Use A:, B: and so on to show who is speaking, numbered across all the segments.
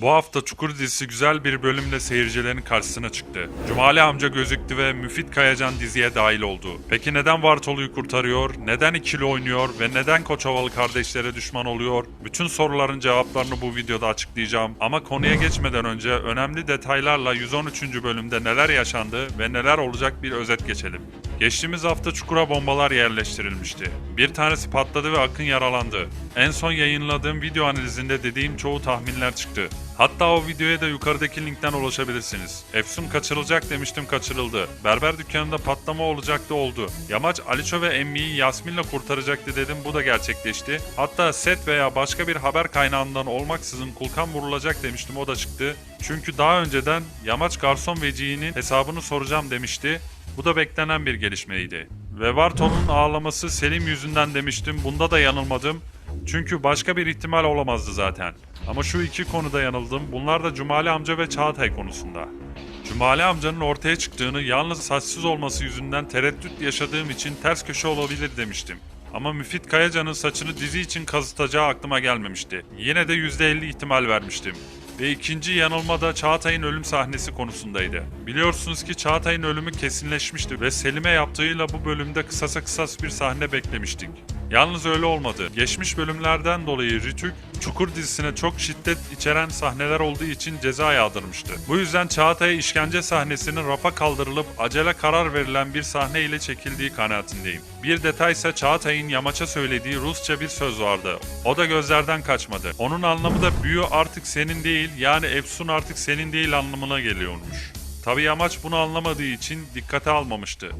A: Bu hafta Çukur dizisi güzel bir bölümle seyircilerin karşısına çıktı. Cumali amca gözüktü ve Müfit Kayacan diziye dahil oldu. Peki neden Vartolu'yu kurtarıyor, neden ikili oynuyor ve neden Koçovalı kardeşlere düşman oluyor? Bütün soruların cevaplarını bu videoda açıklayacağım. Ama konuya geçmeden önce önemli detaylarla 113. bölümde neler yaşandı ve neler olacak bir özet geçelim. Geçtiğimiz hafta çukura bombalar yerleştirilmişti. Bir tanesi patladı ve Akın yaralandı. En son yayınladığım video analizinde dediğim çoğu tahminler çıktı. Hatta o videoya da yukarıdaki linkten ulaşabilirsiniz. Efsun kaçırılacak demiştim kaçırıldı. Berber dükkanında patlama olacaktı oldu. Yamaç Aliço ve Emmi'yi Yasmin'le kurtaracaktı dedim bu da gerçekleşti. Hatta set veya başka bir haber kaynağından olmaksızın Kulkan vurulacak demiştim o da çıktı. Çünkü daha önceden Yamaç garson veciğinin hesabını soracağım demişti. Bu da beklenen bir gelişmeydi. Ve Varton'un ağlaması Selim yüzünden demiştim. Bunda da yanılmadım. Çünkü başka bir ihtimal olamazdı zaten. Ama şu iki konuda yanıldım. Bunlar da Cumali amca ve Çağatay konusunda. Cumali amcanın ortaya çıktığını yalnız saçsız olması yüzünden tereddüt yaşadığım için ters köşe olabilir demiştim. Ama Müfit Kayacan'ın saçını dizi için kazıtacağı aklıma gelmemişti. Yine de %50 ihtimal vermiştim. Ve ikinci yanılma da Çağatay'ın ölüm sahnesi konusundaydı. Biliyorsunuz ki Çağatay'ın ölümü kesinleşmişti ve Selim'e yaptığıyla bu bölümde kısasa kısas bir sahne beklemiştik. Yalnız öyle olmadı. Geçmiş bölümlerden dolayı Ritük, Çukur dizisine çok şiddet içeren sahneler olduğu için ceza yağdırmıştı. Bu yüzden Çağatay'a işkence sahnesinin rafa kaldırılıp acele karar verilen bir sahne ile çekildiği kanaatindeyim. Bir detaysa Çağatay'ın Yamaç'a söylediği Rusça bir söz vardı. O da gözlerden kaçmadı. Onun anlamı da büyü artık senin değil yani Efsun artık senin değil anlamına geliyormuş. Tabi Yamaç bunu anlamadığı için dikkate almamıştı.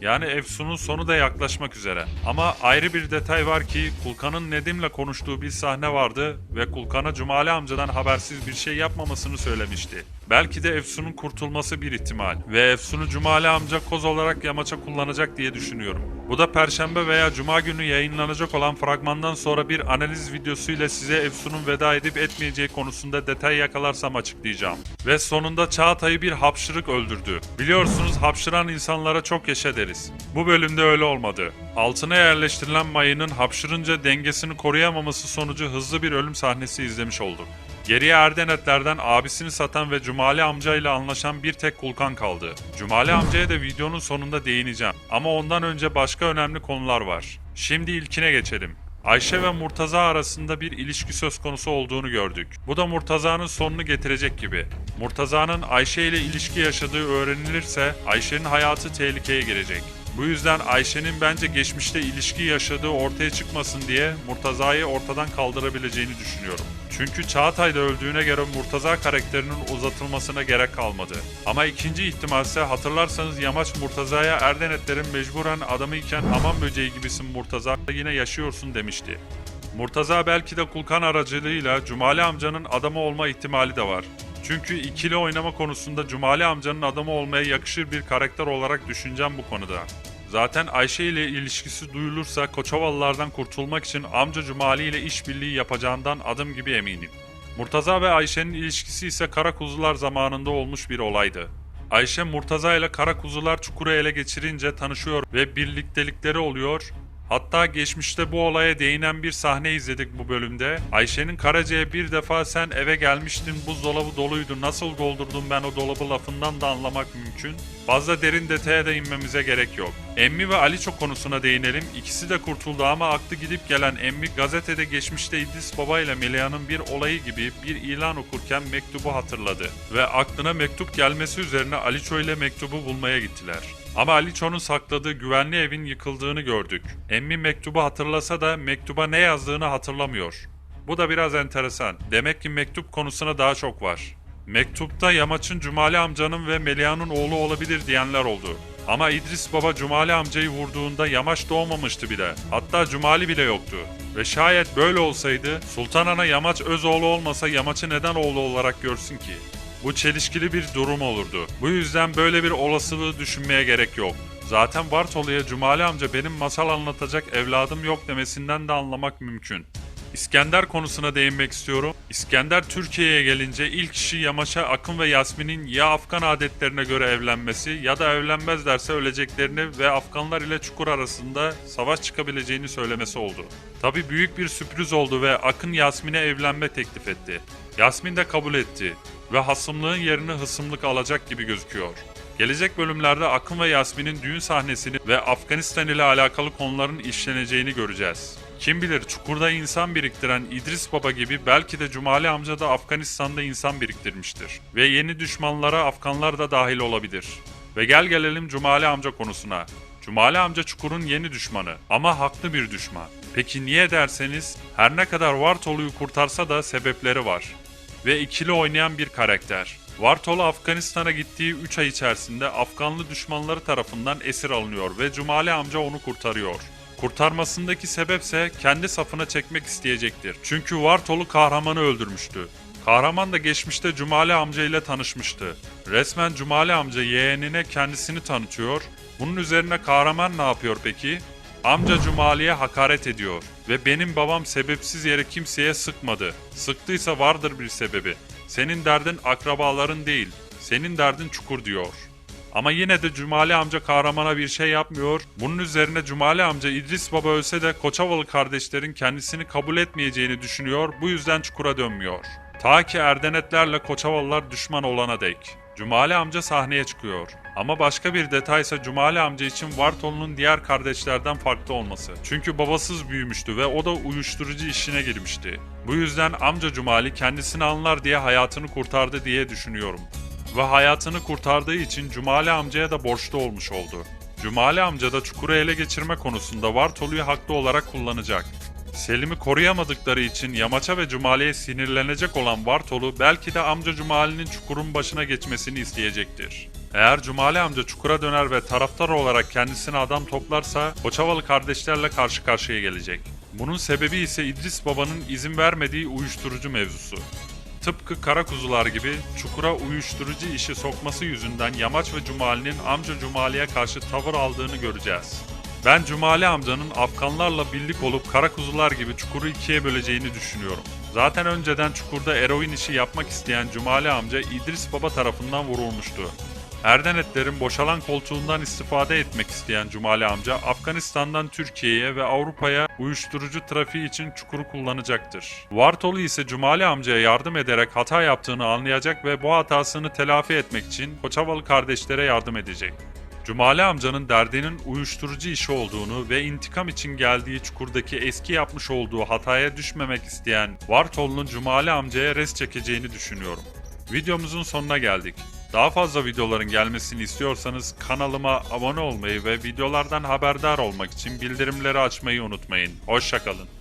A: Yani Efsun'un sonu da yaklaşmak üzere. Ama ayrı bir detay var ki Kulkan'ın Nedim'le konuştuğu bir sahne vardı ve Kulkan'a Cumali amcadan habersiz bir şey yapmamasını söylemişti. Belki de Efsun'un kurtulması bir ihtimal ve Efsun'u Cumali amca koz olarak yamaça kullanacak diye düşünüyorum. Bu da Perşembe veya Cuma günü yayınlanacak olan fragmandan sonra bir analiz videosu ile size Efsun'un veda edip etmeyeceği konusunda detay yakalarsam açıklayacağım. Ve sonunda Çağatay'ı bir hapşırık öldürdü. Biliyorsunuz hapşıran insanlara çok yaşa deriz. Bu bölümde öyle olmadı. Altına yerleştirilen mayının hapşırınca dengesini koruyamaması sonucu hızlı bir ölüm sahnesi izlemiş olduk. Geriye Erdenetlerden abisini satan ve Cumali amca ile anlaşan bir tek Kulkan kaldı. Cumali amcaya da videonun sonunda değineceğim. Ama ondan önce başka önemli konular var. Şimdi ilkine geçelim. Ayşe ve Murtaza arasında bir ilişki söz konusu olduğunu gördük. Bu da Murtaza'nın sonunu getirecek gibi. Murtaza'nın Ayşe ile ilişki yaşadığı öğrenilirse Ayşe'nin hayatı tehlikeye girecek. Bu yüzden Ayşe'nin bence geçmişte ilişki yaşadığı ortaya çıkmasın diye Murtaza'yı ortadan kaldırabileceğini düşünüyorum. Çünkü Çağatay da öldüğüne göre Murtaza karakterinin uzatılmasına gerek kalmadı. Ama ikinci ihtimalse hatırlarsanız Yamaç Murtaza'ya Erdenetlerin mecburen adamıyken aman böceği gibisin Murtaza yine yaşıyorsun demişti. Murtaza belki de Kulkan aracılığıyla Cumali amcanın adamı olma ihtimali de var. Çünkü ikili oynama konusunda Cumali amcanın adamı olmaya yakışır bir karakter olarak düşüneceğim bu konuda. Zaten Ayşe ile ilişkisi duyulursa Koçovalılardan kurtulmak için amca Cumali ile işbirliği yapacağından adım gibi eminim. Murtaza ve Ayşe'nin ilişkisi ise kara kuzular zamanında olmuş bir olaydı. Ayşe Murtaza ile kara kuzular çukuru ele geçirince tanışıyor ve birliktelikleri oluyor. Hatta geçmişte bu olaya değinen bir sahne izledik bu bölümde. Ayşe'nin Karaca'ya bir defa sen eve gelmiştin buzdolabı doluydu nasıl doldurdum ben o dolabı lafından da anlamak mümkün. Fazla derin detaya da inmemize gerek yok. Emmi ve Aliço konusuna değinelim. İkisi de kurtuldu ama aklı gidip gelen Emmi gazetede geçmişte İdris Baba ile Melia'nın bir olayı gibi bir ilan okurken mektubu hatırladı. Ve aklına mektup gelmesi üzerine Aliço ile mektubu bulmaya gittiler. Ama Aliço'nun sakladığı güvenli evin yıkıldığını gördük. Emmi mektubu hatırlasa da mektuba ne yazdığını hatırlamıyor. Bu da biraz enteresan. Demek ki mektup konusuna daha çok var. Mektupta Yamaç'ın Cumali amcanın ve Melia'nın oğlu olabilir diyenler oldu. Ama İdris Baba Cumali amcayı vurduğunda Yamaç doğmamıştı bile. Hatta Cumali bile yoktu. Ve şayet böyle olsaydı Sultan Ana Yamaç öz oğlu olmasa Yamaç'ı neden oğlu olarak görsün ki? Bu çelişkili bir durum olurdu. Bu yüzden böyle bir olasılığı düşünmeye gerek yok. Zaten Bartolu'ya Cumali amca benim masal anlatacak evladım yok demesinden de anlamak mümkün. İskender konusuna değinmek istiyorum. İskender Türkiye'ye gelince ilk işi Yamaç'a Akın ve Yasmin'in ya Afgan adetlerine göre evlenmesi ya da evlenmezlerse öleceklerini ve Afganlar ile Çukur arasında savaş çıkabileceğini söylemesi oldu. Tabi büyük bir sürpriz oldu ve Akın Yasmin'e evlenme teklif etti. Yasmin de kabul etti ve hasımlığın yerini hısımlık alacak gibi gözüküyor. Gelecek bölümlerde Akın ve Yasmin'in düğün sahnesini ve Afganistan ile alakalı konuların işleneceğini göreceğiz. Kim bilir çukurda insan biriktiren İdris Baba gibi belki de Cumali amca da Afganistan'da insan biriktirmiştir. Ve yeni düşmanlara Afganlar da dahil olabilir. Ve gel gelelim Cumali amca konusuna. Cumali amca Çukur'un yeni düşmanı ama haklı bir düşman. Peki niye derseniz her ne kadar Vartolu'yu kurtarsa da sebepleri var. Ve ikili oynayan bir karakter. Vartolu Afganistan'a gittiği 3 ay içerisinde Afganlı düşmanları tarafından esir alınıyor ve Cumali amca onu kurtarıyor. Kurtarmasındaki sebepse kendi safına çekmek isteyecektir. Çünkü Vartolu kahramanı öldürmüştü. Kahraman da geçmişte Cumali amca ile tanışmıştı. Resmen Cumali amca yeğenine kendisini tanıtıyor. Bunun üzerine kahraman ne yapıyor peki? Amca Cumali'ye hakaret ediyor ve benim babam sebepsiz yere kimseye sıkmadı. Sıktıysa vardır bir sebebi. Senin derdin akrabaların değil, senin derdin çukur diyor. Ama yine de Cumali amca kahramana bir şey yapmıyor. Bunun üzerine Cumali amca İdris Baba ölse de Koçavalı kardeşlerin kendisini kabul etmeyeceğini düşünüyor. Bu yüzden çukura dönmüyor. Ta ki Erdenetlerle Koçavalılar düşman olana dek. Cumali amca sahneye çıkıyor. Ama başka bir detaysa Cumali amca için Vartolu'nun diğer kardeşlerden farklı olması. Çünkü babasız büyümüştü ve o da uyuşturucu işine girmişti. Bu yüzden amca Cumali kendisini anlar diye hayatını kurtardı diye düşünüyorum. Ve hayatını kurtardığı için Cumali amcaya da borçlu olmuş oldu. Cumali amca da çukuru ele geçirme konusunda Vartolu'yu haklı olarak kullanacak. Selim'i koruyamadıkları için Yamaç'a ve Cumali'ye sinirlenecek olan Vartolu belki de amca Cumali'nin çukurun başına geçmesini isteyecektir. Eğer Cumali amca çukura döner ve taraftar olarak kendisine adam toplarsa Koçavalı kardeşlerle karşı karşıya gelecek. Bunun sebebi ise İdris Baba'nın izin vermediği uyuşturucu mevzusu. Tıpkı kara kuzular gibi çukura uyuşturucu işi sokması yüzünden Yamaç ve Cumali'nin amca Cumali'ye karşı tavır aldığını göreceğiz. Ben Cumali amcanın Afganlarla birlik olup kara kuzular gibi çukuru ikiye böleceğini düşünüyorum. Zaten önceden çukurda eroin işi yapmak isteyen Cumali amca İdris Baba tarafından vurulmuştu. Erdenetlerin boşalan koltuğundan istifade etmek isteyen Cumali amca Afganistan'dan Türkiye'ye ve Avrupa'ya uyuşturucu trafiği için çukuru kullanacaktır. Vartolu ise Cumali amcaya yardım ederek hata yaptığını anlayacak ve bu hatasını telafi etmek için Koçavalı kardeşlere yardım edecek. Cumali amcanın derdinin uyuşturucu işi olduğunu ve intikam için geldiği çukurdaki eski yapmış olduğu hataya düşmemek isteyen Vartolu'nun Cumali amcaya res çekeceğini düşünüyorum. Videomuzun sonuna geldik. Daha fazla videoların gelmesini istiyorsanız kanalıma abone olmayı ve videolardan haberdar olmak için bildirimleri açmayı unutmayın. Hoşçakalın.